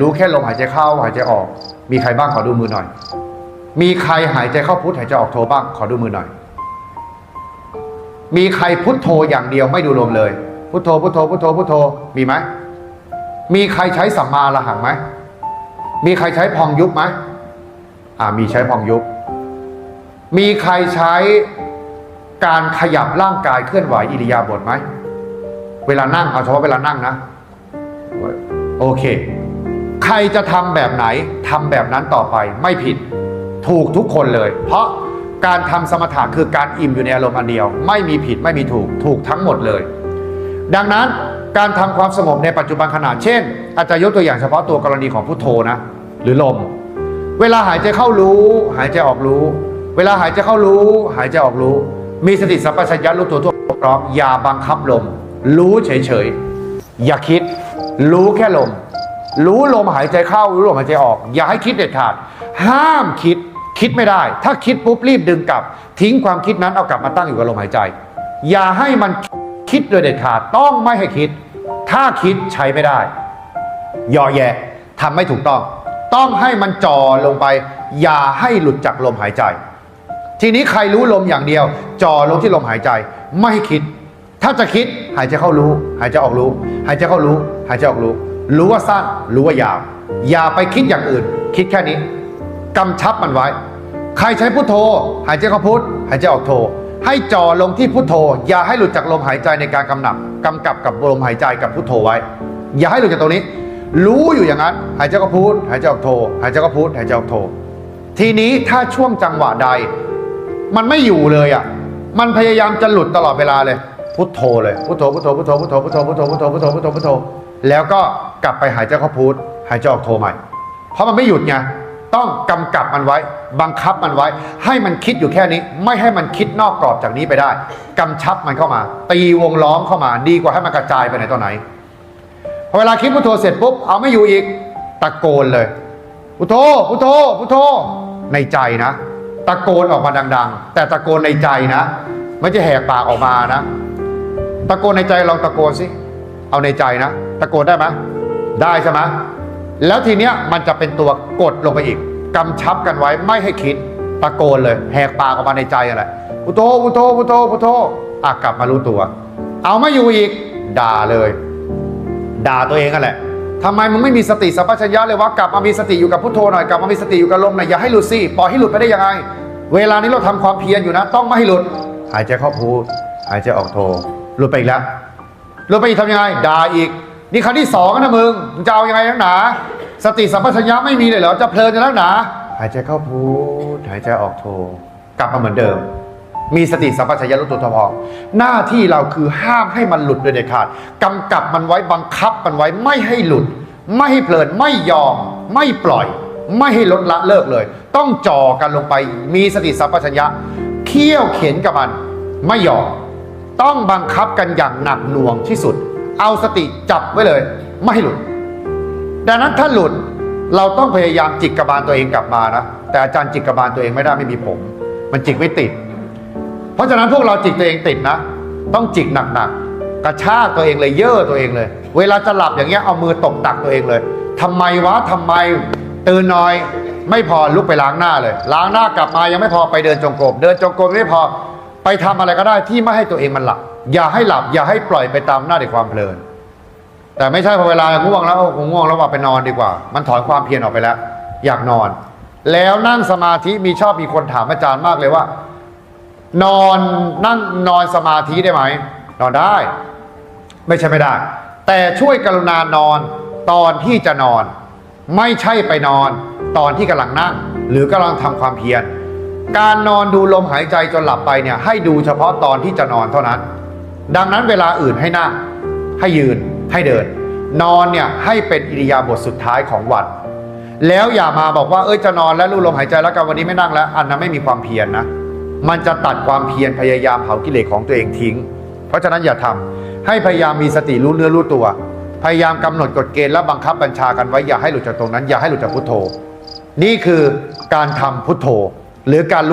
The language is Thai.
รู้แค่ลมหายใจเข้าหายใจออก มีใครบ้างขอดูมือหน่อย มีใครหายใจเข้าพุทหายใจออกโทบ้างขอดูมือหน่อย มีใครพุทโธอย่างเดียวไม่ดูลมเลย พุทโธพุทโธพุทโธพุทโธมีไหมมีใครใช้สัมมาระหังไหมมีใครใช้พองยุบไหมอ่ามีใช้พองยุบ มีใครใช้การขยับร่างกายเคลื่อนไหวอิริยาบถไหม เวลานั่งเอาเฉพาะเวลานั่งนะ โอเค ใครจะทำแบบไหนทำแบบนั้นต่อไปไม่ผิดถูกทุกคนเลย เพราะการทำสมถะคือการอิ่มอยู่ในอารมณ์อันเดียว ไม่มีผิดไม่มีถูกถูกทั้งหมดเลย ดังนั้นการทำความสงบในปัจจุบันขณะเช่น อาจจะยกตัวอย่างเฉพาะตัวกรณีของพุทโธนะ หรือลม เวลาหายใจเข้ารู้ หายใจออกรู้ เวลาหายใจเข้ารู้ หายใจออกรู้ มีสติสัมปชัญญะรู้ตัวทั่วพร้อมอย่าบังคับลม รู้เฉยๆอย่าคิด รู้แค่ลม รู้ลมหายใจเข้า รู้ลมหายใจออก อย่าให้คิดเด็ดขาด ห้ามคิดคิดไม่ได้ ถ้าคิดปุ๊บรีบดึงกลับ ทิ้งความคิดนั้นเอากลับมาตั้งอยู่กับลมหายใจ อย่าให้มันคิดโดยเด็ดขาดต้องไม่ให้คิด ถ้าคิดใช้ไม่ได้ย่อแย่ทำไม่ถูกต้อง ต้องให้มันจ่อลงไป อย่าให้หลุดจากลมหายใจ ทีนี้ใครรู้ลมอย่างเดียว จ่อลงที่ลมหายใจ ไม่คิด ถ้าจะคิดหายใจเข้ารู้ หายใจออกรู้ หายใจเข้ารู้ หายใจออกรู้ รู้ว่าสั้นรู้ว่ายาว อย่าไปคิดอย่างอื่น คิดแค่นี้กำชับมันไว้ ใครใช้พุทโธ หายใจเข้าพุทหายใจออกโธให้จ่อลงที่พุทโธ อย่าให้หลุดจากลมหายใจในการกำหนับกำกับกับลมหายใจกับพุทโธไว้ อย่าให้หลุดจากตรงนี้ รู้อยู่อย่างนั้น หายใจเข้าพุทหายใจออกโธหายใจเข้าพุทหายใจออกโธทีนี้ถ้าช่วงจังหวะใด มันไม่อยู่เลยอะมันพยายามจะหลุดตลอดเวลาเลย พุทโธเลยพุทโธพุทโธพุทโธพุทโธพุทโธพุทโธพุทโธพุทโธพุทโธพุทโธแล้วก็ กลับไปหายใจเข้าพุทหายใจออกโธใหม่ เพราะมันไม่หยุดไงต้องกำกับมันไว้ บังคับมันไว้ ให้มันคิดอยู่แค่นี้ ไม่ให้มันคิดนอกกรอบจากนี้ไปได้กำชับมันเข้ามา ตีวงล้อมเข้ามา ดีกว่าให้มันกระจายไปไหนต่อไหนพอเวลาคิดพุทโธเสร็จปุ๊บเอาไม่อยู่อีกตะโกนเลยพุทโธพุทโธพุทโธในใจนะ ตะโกนออกมาดัง ๆ แต่ตะโกนในใจนะ ไม่ใช่แหกปากออกมานะ ตะโกนในใจลองตะโกนสิเอาในใจนะ ตะโกนได้ไหม ได้ใช่ไหมแล้วทีเนี้ยมันจะเป็นตัวกดลงไปอีกกำชับกันไว้ไม่ให้คิดตะโกนเลย แหกปากออกมาในใจอะไรพุทโธพุทโธพุทโธพุทโธอะกลับมารู้ตัว เอาไม่อยู่อีก ด่าเลย ด่าตัวเองกันแหละทำไมมึงไม่มีสติสัมปชัญญะเลยวะกลับมามีสติอยู่กับพุทโธหน่อยกลับมามีสติอยู่กับลมหน่อยอย่าให้หลุดสิปล่อยให้หลุดไปได้ยังไง เวลานี้เราทำความเพียรอยู่นะ ต้องไม่ให้หลุด หายใจเข้าพุทหายใจออกโธหลุดไปอีกแล้วหลุดไปอีกทำยังไงด่าอีก นี่ครั้งที่สองนะมึงมึงจะเอายังไงนักหนา สติสัมปชัญญะไม่มีเลยเหรอจะเพลินจะนักหนา หายใจเข้าพุทหายใจออกโธกลับมาเหมือนเดิม มีสติสัมปชัญญะรู้ตัวทพอหน้าที่เราคือห้ามให้มันหลุดโดยเด็ดขาดกำกับมันไว้บังคับมันไว้ไม่ให้หลุด ไม่ให้เพลินไม่ยอม ไม่ปล่อย ไม่ให้ลดละเลิกเลย ต้องจ่อกันลงไปมีสติสัมปชัญญะเคี่ยวเข็นกับมัน ไม่ยอม ต้องบังคับกันอย่างหนักหน่วงที่สุด เอาสติจับไว้เลย ไม่ให้หลุด ดังนั้นถ้าหลุดเราต้องพยายามจิกกระบาลตัวเองกลับมานะแต่อาจารย์จิกกระบาลตัวเองไม่ได้ไม่มีผม มันจิกไม่ติด เพราะฉะนั้นพวกเราจิกตัวเองติดนะ ต้องจิกหนักๆกระชากตัวเองเลยเย่อตัวเองเลย เวลาจะหลับอย่างเงี้ยเอามือตบตักตัวเองเลยทำไมวะทำไมตื่นหน่อย ไม่พอลุกไปล้างหน้าเลย ล้างหน้ากลับมายังไม่พอไปเดินจงกรมเดินจงกรมไม่พอ ไปทำอะไรก็ได้ที่ไม่ให้ตัวเองมันหลับ อย่าให้หลับ อย่าให้ปล่อยไปตามหน้าในความเพลิน แต่ไม่ใช่พอเวลาง่วงแล้วโอ้โหง่วงแล้วว่าไปนอนดีกว่า มันถอนความเพียรออกไปแล้ว อยากนอน แล้วนั่งสมาธิมีชอบมีคนถามอาจารย์มากเลยว่า นอนนั่งนอนสมาธิได้ไหม นอนได้ ไม่ใช่ไม่ได้ แต่ช่วยกรุณานอนตอนที่จะนอน ไม่ใช่ไปนอน ตอนที่กำลังนั่ง หรือกำลังทำความเพียร การนอนดูลมหายใจจนหลับไปเนี่ยให้ดูเฉพาะตอนที่จะนอนเท่านั้น ดังนั้นเวลาอื่นให้นั่ง ให้ยืน ให้เดิน นอนเนี่ยให้เป็นอิริยาบถสุดท้ายของวัน แล้วอย่ามาบอกว่าเอ้ยจะนอนแล้วรู้ลมหายใจแล้วกันวันนี้ไม่นั่งแล้ว อันนั้นไม่มีความเพียรนนะ มันจะตัดความเพียรพยายามเผากิเลสของตัวเองทิ้ง เพราะฉะนั้นอย่าทำให้พยายามมีสติรู้เนื้อรู้ตัว พยายามกำหนดกฎเกณฑ์และบังคับบัญชากันไว้อย่าให้หลุดจากตรงนั้นอย่าให้หลุดจากพุทโธ นี่คือการทำพุทโธ หรือการรู้